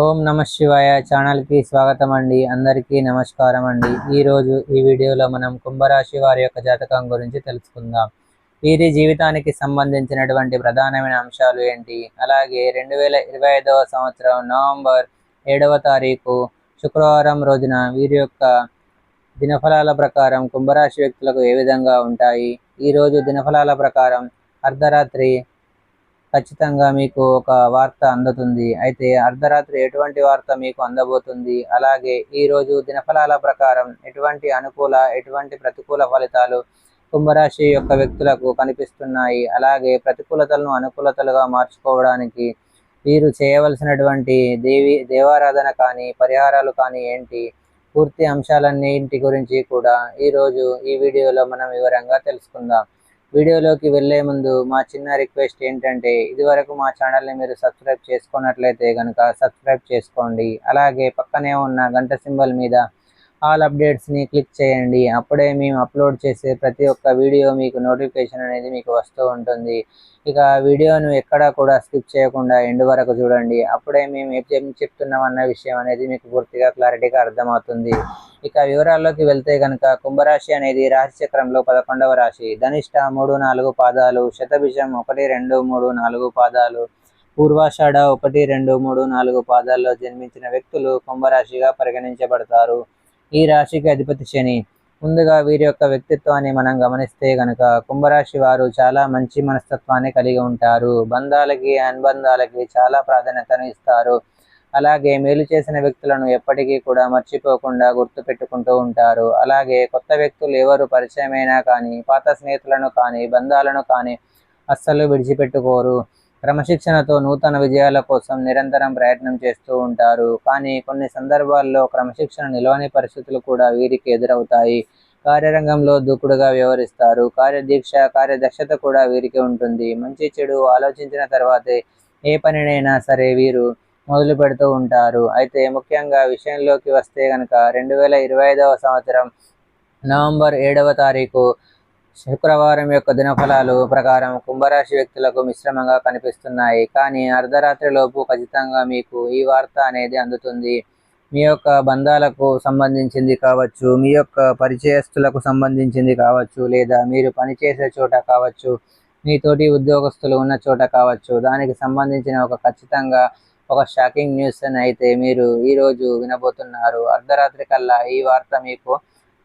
ఓం నమ శివాయ ఛానల్కి స్వాగతం అండి అందరికీ నమస్కారం అండి ఈరోజు ఈ వీడియోలో మనం కుంభరాశి వారి యొక్క జాతకం గురించి తెలుసుకుందాం. వీరి జీవితానికి సంబంధించినటువంటి ప్రధానమైన అంశాలు ఏంటి? అలాగే రెండు వేల ఇరవై ఐదవ సంవత్సరం నవంబర్ ఏడవ తారీఖు శుక్రవారం రోజున వీరి యొక్క దినఫలాల ప్రకారం కుంభరాశి వ్యక్తులకు ఏ విధంగా ఉంటాయి? ఈరోజు దినఫలాల ప్రకారం అర్ధరాత్రి ఖచ్చితంగా మీకు ఒక వార్త అందుతుంది. అయితే అర్ధరాత్రి ఎటువంటి వార్త మీకు అందబోతుంది? అలాగే ఈ రోజు దినఫలాల ప్రకారం ఎటువంటి అనుకూల ఎటువంటి ప్రతికూల ఫలితాలు కుంభరాశి యొక్క వ్యక్తులకు కనిపిస్తున్నాయి? అలాగే ప్రతికూలతలను అనుకూలతలుగా మార్చుకోవడానికి వీరు చేయవలసినటువంటి దేవి దేవారాధన కానీ పరిహారాలు కానీ ఏంటి? పూర్తి అంశాలన్నింటి గురించి కూడా ఈరోజు ఈ వీడియోలో మనం వివరంగా తెలుసుకుందాం. వీడియోలోకి వెళ్ళే ముందు మా చిన్న రిక్వెస్ట్ ఏంటంటే ఇదివరకు మా ఛానల్ని మీరు సబ్స్క్రైబ్ చేసుకున్నట్లయితే కనుక సబ్స్క్రైబ్ చేసుకోండి. అలాగే పక్కనే ఉన్న గంట సింబల్ మీద ఆల్ అప్డేట్స్ని క్లిక్ చేయండి. అప్పుడే మేము అప్లోడ్ చేసే ప్రతి ఒక్క వీడియో మీకు నోటిఫికేషన్ అనేది మీకు వస్తూ ఉంటుంది. ఇక వీడియోను ఎక్కడా కూడా స్కిప్ చేయకుండా ఎండ్ వరకు చూడండి. అప్పుడే మేము ఏం చెప్తున్నాం అన్న విషయం అనేది మీకు పూర్తిగా క్లారిటీగా అర్థమవుతుంది. ఇక వివరాల్లోకి వెళ్తే కనుక కుంభరాశి అనేది రాశి చక్రంలో పదకొండవ రాశి. ధనిష్ట మూడు నాలుగు పాదాలు శతభిషం ఒకటి రెండు మూడు నాలుగు పాదాలు పూర్వాషాఢ ఒకటి రెండు మూడు నాలుగు పాదాల్లో జన్మించిన వ్యక్తులు కుంభరాశిగా పరిగణించబడతారు. ఈ రాశికి అధిపతి శని. ముందుగా వీరి యొక్క వ్యక్తిత్వాన్ని మనం గమనిస్తే గనక కుంభరాశి వారు చాలా మంచి మనస్తత్వాన్ని కలిగి ఉంటారు. బంధాలకి అనుబంధాలకి చాలా ప్రాధాన్యతను ఇస్తారు. అలాగే మేలు చేసిన వ్యక్తులను ఎప్పటికీ కూడా మర్చిపోకుండా గుర్తు పెట్టుకుంటూ ఉంటారు. అలాగే కొత్త వ్యక్తులు ఎవరు పరిచయమైనా కానీ పాత స్నేహితులను కానీ బంధాలను కానీ అస్సలు విడిచిపెట్టుకోరు. క్రమశిక్షణతో నూతన విజయాల కోసం నిరంతరం ప్రయత్నం చేస్తూ ఉంటారు. కానీ కొన్ని సందర్భాల్లో క్రమశిక్షణ నిలవని పరిస్థితులు కూడా వీరికి ఎదురవుతాయి. కార్యరంగంలో దూకుడుగా వ్యవహరిస్తారు. కార్యదీక్ష కార్యదక్షత కూడా వీరికి ఉంటుంది. మంచి చెడు ఆలోచించిన తర్వాతే ఏ పనినైనా సరే వీరు మొదలు పెడుతూ ఉంటారు. అయితే ముఖ్యంగా విషయంలోకి వస్తే కనుక రెండు వేల ఇరవై ఐదవ సంవత్సరం నవంబర్ ఏడవ తారీఖు శుక్రవారం యొక్క దినఫలాలు ప్రకారం కుంభరాశి వ్యక్తులకు మిశ్రమంగా కనిపిస్తున్నాయి. కానీ అర్ధరాత్రిలోపు ఖచ్చితంగా మీకు ఈ వార్త అనేది అందుతుంది. మీ యొక్క బంధాలకు సంబంధించింది కావచ్చు మీ యొక్క పరిచయస్తులకు సంబంధించింది కావచ్చు లేదా మీరు పనిచేసే చోట కావచ్చు మీ తోటి ఉద్యోగస్తులు ఉన్న చోట కావచ్చు దానికి సంబంధించిన ఒక ఖచ్చితంగా ఒక షాకింగ్ న్యూస్ అని అయితే మీరు ఈరోజు వినబోతున్నారు. అర్ధరాత్రి కల్లా ఈ వార్త మీకు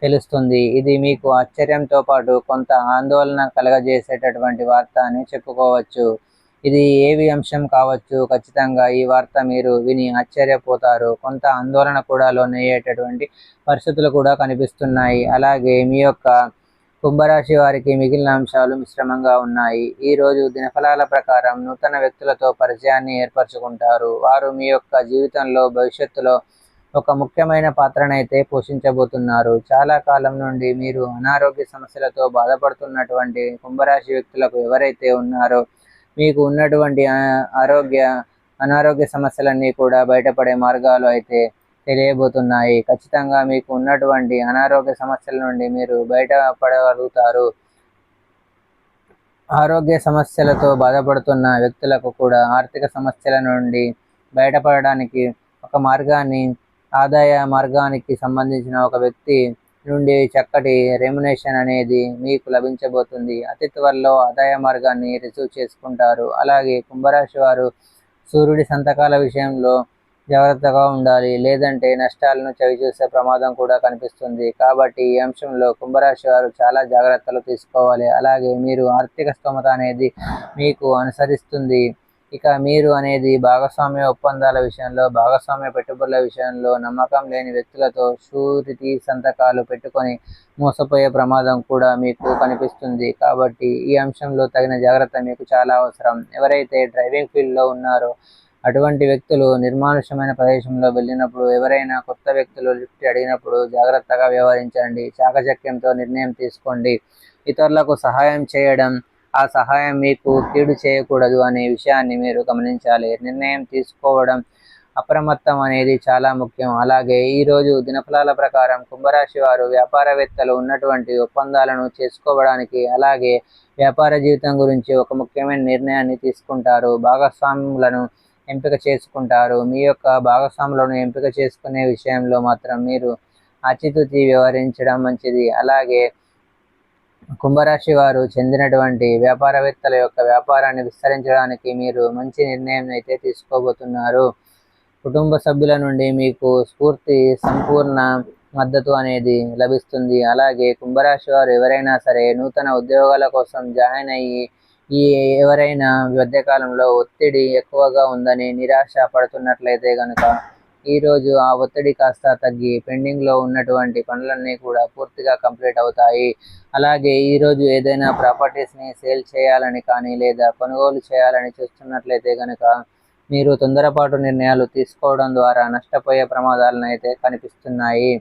తెలుస్తుంది. ఇది మీకు ఆశ్చర్యంతో పాటు కొంత ఆందోళన కలగజేసేటటువంటి వార్త అని చెప్పుకోవచ్చు. ఇది ఏవి అంశం కావచ్చు? ఖచ్చితంగా ఈ వార్త మీరు విని ఆశ్చర్యపోతారు. కొంత ఆందోళన కూడా లోనయ్యేటటువంటి పరిస్థితులు కూడా కనిపిస్తున్నాయి. అలాగే మీ యొక్క కుంభరాశి వారికి మిగిలిన అంశాలు మిశ్రమంగా ఉన్నాయి. ఈ రోజు దినఫలాల ప్రకారం నూతన వ్యక్తులతో పరిచయాన్ని ఏర్పరచుకుంటారు. వారు మీ యొక్క జీవితంలో భవిష్యత్తులో ఒక ముఖ్యమైన పాత్రనైతే పోషించబోతున్నారు. చాలా కాలం నుండి మీరు అనారోగ్య సమస్యలతో బాధపడుతున్నటువంటి కుంభరాశి వ్యక్తులకు ఎవరైతే ఉన్నారో మీకు ఉన్నటువంటి ఆరోగ్య అనారోగ్య సమస్యలన్నీ కూడా బయటపడే మార్గాలు అయితే తెలియబోతున్నాయి. ఖచ్చితంగా మీకు ఉన్నటువంటి అనారోగ్య సమస్యల నుండి మీరు బయటపడగలుగుతారు. ఆరోగ్య సమస్యలతో బాధపడుతున్న వ్యక్తులకు కూడా ఆర్థిక సమస్యల నుండి బయటపడడానికి ఒక మార్గాన్ని ఆదాయ మార్గానికి సంబంధించిన ఒక వ్యక్తి నుండి చక్కటి రెమ్యునేషన్ అనేది మీకు లభించబోతుంది. అతి త్వరలో ఆదాయ మార్గాన్ని రిసీవ్ చేసుకుంటారు. అలాగే కుంభరాశి వారు సూర్యుడి సంతకాల విషయంలో జాగ్రత్తగా ఉండాలి. లేదంటే నష్టాలను చవిచూసే ప్రమాదం కూడా కనిపిస్తుంది. కాబట్టి ఈ అంశంలో కుంభరాశి వారు చాలా జాగ్రత్తలు తీసుకోవాలి. అలాగే మీరు ఆర్థిక స్తోమత అనేది మీకు అనుసరిస్తుంది. ఇక మీరు అనేది భాగస్వామ్య ఒప్పందాల విషయంలో భాగస్వామ్య పెట్టుబడుల విషయంలో నమ్మకం లేని వ్యక్తులతో షూరిటీ సంతకాలు పెట్టుకొని మోసపోయే ప్రమాదం కూడా మీకు కనిపిస్తుంది. కాబట్టి ఈ అంశంలో తగిన జాగ్రత్త మీకు చాలా అవసరం. ఎవరైతే డ్రైవింగ్ ఫీల్డ్లో ఉన్నారో అటువంటి వ్యక్తులు నిర్మానుష్యమైన ప్రదేశంలో వెళ్ళినప్పుడు ఎవరైనా కొత్త వ్యక్తులు లిఫ్ట్ అడిగినప్పుడు జాగ్రత్తగా వ్యవహరించండి చాకచక్యంతో నిర్ణయం తీసుకోండి ఇతరులకు సహాయం చేయడం ఆ సహాయం మీకు కీడు చేయకూడదు అనే విషయాన్ని మీరు గమనించాలి. నిర్ణయం తీసుకోవడం అప్రమత్తం అనేది చాలా ముఖ్యం. అలాగే ఈరోజు దినఫలాల ప్రకారం కుంభరాశి వారు వ్యాపారవేత్తలు ఉన్నటువంటి ఒప్పందాలను చేసుకోవడానికి అలాగే వ్యాపార జీవితం గురించి ఒక ముఖ్యమైన నిర్ణయాన్ని తీసుకుంటారు. భాగస్వాములను ఎంపిక చేసుకుంటారు. మీ యొక్క భాగస్వాములను ఎంపిక చేసుకునే విషయంలో మాత్రం మీరు ఆచితూచి వ్యవహరించడం మంచిది. అలాగే కుంభరాశి వారు చెందినటువంటి వ్యాపారవేత్తల యొక్క వ్యాపారాన్ని విస్తరించడానికి మీరు మంచి నిర్ణయం అయితే తీసుకోబోతున్నారు. కుటుంబ సభ్యుల నుండి మీకు స్ఫూర్తి సంపూర్ణ మద్దతు అనేది లభిస్తుంది. అలాగే కుంభరాశి వారు ఎవరైనా సరే నూతన ఉద్యోగాల కోసం జాయిన్ అయ్యి ఈ ఎవరైనా మధ్యకాలంలో ఒత్తిడి ఎక్కువగా ఉందని నిరాశ పడుతున్నట్లయితే కనుక ఈరోజు ఆ ఒత్తిడి కాస్త తగ్గి పెండింగ్లో ఉన్నటువంటి పనులన్నీ కూడా పూర్తిగా కంప్లీట్ అవుతాయి. అలాగే ఈరోజు ఏదైనా ప్రాపర్టీస్ని సేల్ చేయాలని కానీ లేదా కొనుగోలు చేయాలని చూస్తున్నట్లయితే కనుక మీరు తొందరపాటు నిర్ణయాలు తీసుకోవడం ద్వారా నష్టపోయే ప్రమాదాలను అయితే కనిపిస్తున్నాయి.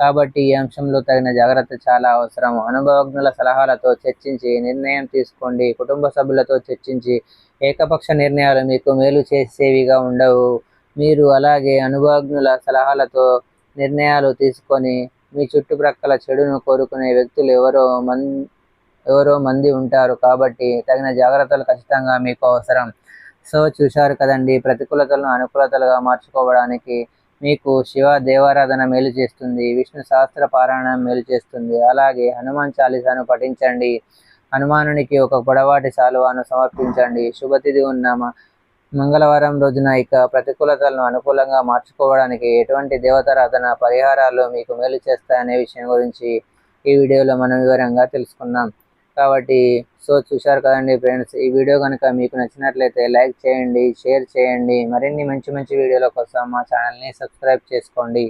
కాబట్టి ఈ అంశంలో తగిన జాగ్రత్త చాలా అవసరం. అనుభవజ్ఞుల సలహాలతో చర్చించి నిర్ణయం తీసుకోండి. కుటుంబ సభ్యులతో చర్చించి ఏకపక్ష నిర్ణయాలు మీకు మేలు చేసేవిగా ఉండవు. మీరు అలాగే అనుభవజ్ఞుల సలహాలతో నిర్ణయాలు తీసుకొని మీ చుట్టుప్రక్కల చెడును కోరుకునే వ్యక్తులు ఎవరో మన్ ఎవరో మంది ఉంటారు కాబట్టి తగిన జాగ్రత్తలు ఖచ్చితంగా మీకు అవసరం. సో చూశారు కదండి ప్రతికూలతలను అనుకూలతలుగా మార్చుకోవడానికి మీకు శివ దేవారాధన మేలు చేస్తుంది విష్ణు సహస్ర పారాయణం మేలు చేస్తుంది. అలాగే హనుమాన్ చాలీసాను పఠించండి. హనుమానునికి ఒక పొడవాటి శాలువాను సమర్పించండి. శుభతిథి ఉన్న మ- మంగళవారం రోజున ఇక ప్రతికూలతలను అనుకూలంగా మార్చుకోవడానికి ఎటువంటి దేవతారాధన పరిహారాలు మీకు మేలు చేస్తాయనే విషయం గురించి ఈ వీడియోలో మనం వివరంగా తెలుసుకున్నాం కాబట్టి సో చూశారు కదండి ఫ్రెండ్స్ ఈ వీడియో కనుక మీకు నచ్చినట్లయితే లైక్ చేయండి షేర్ చేయండి. మరిన్ని మంచి మంచి వీడియోల కోసం మా ఛానల్ని సబ్స్క్రైబ్ చేసుకోండి.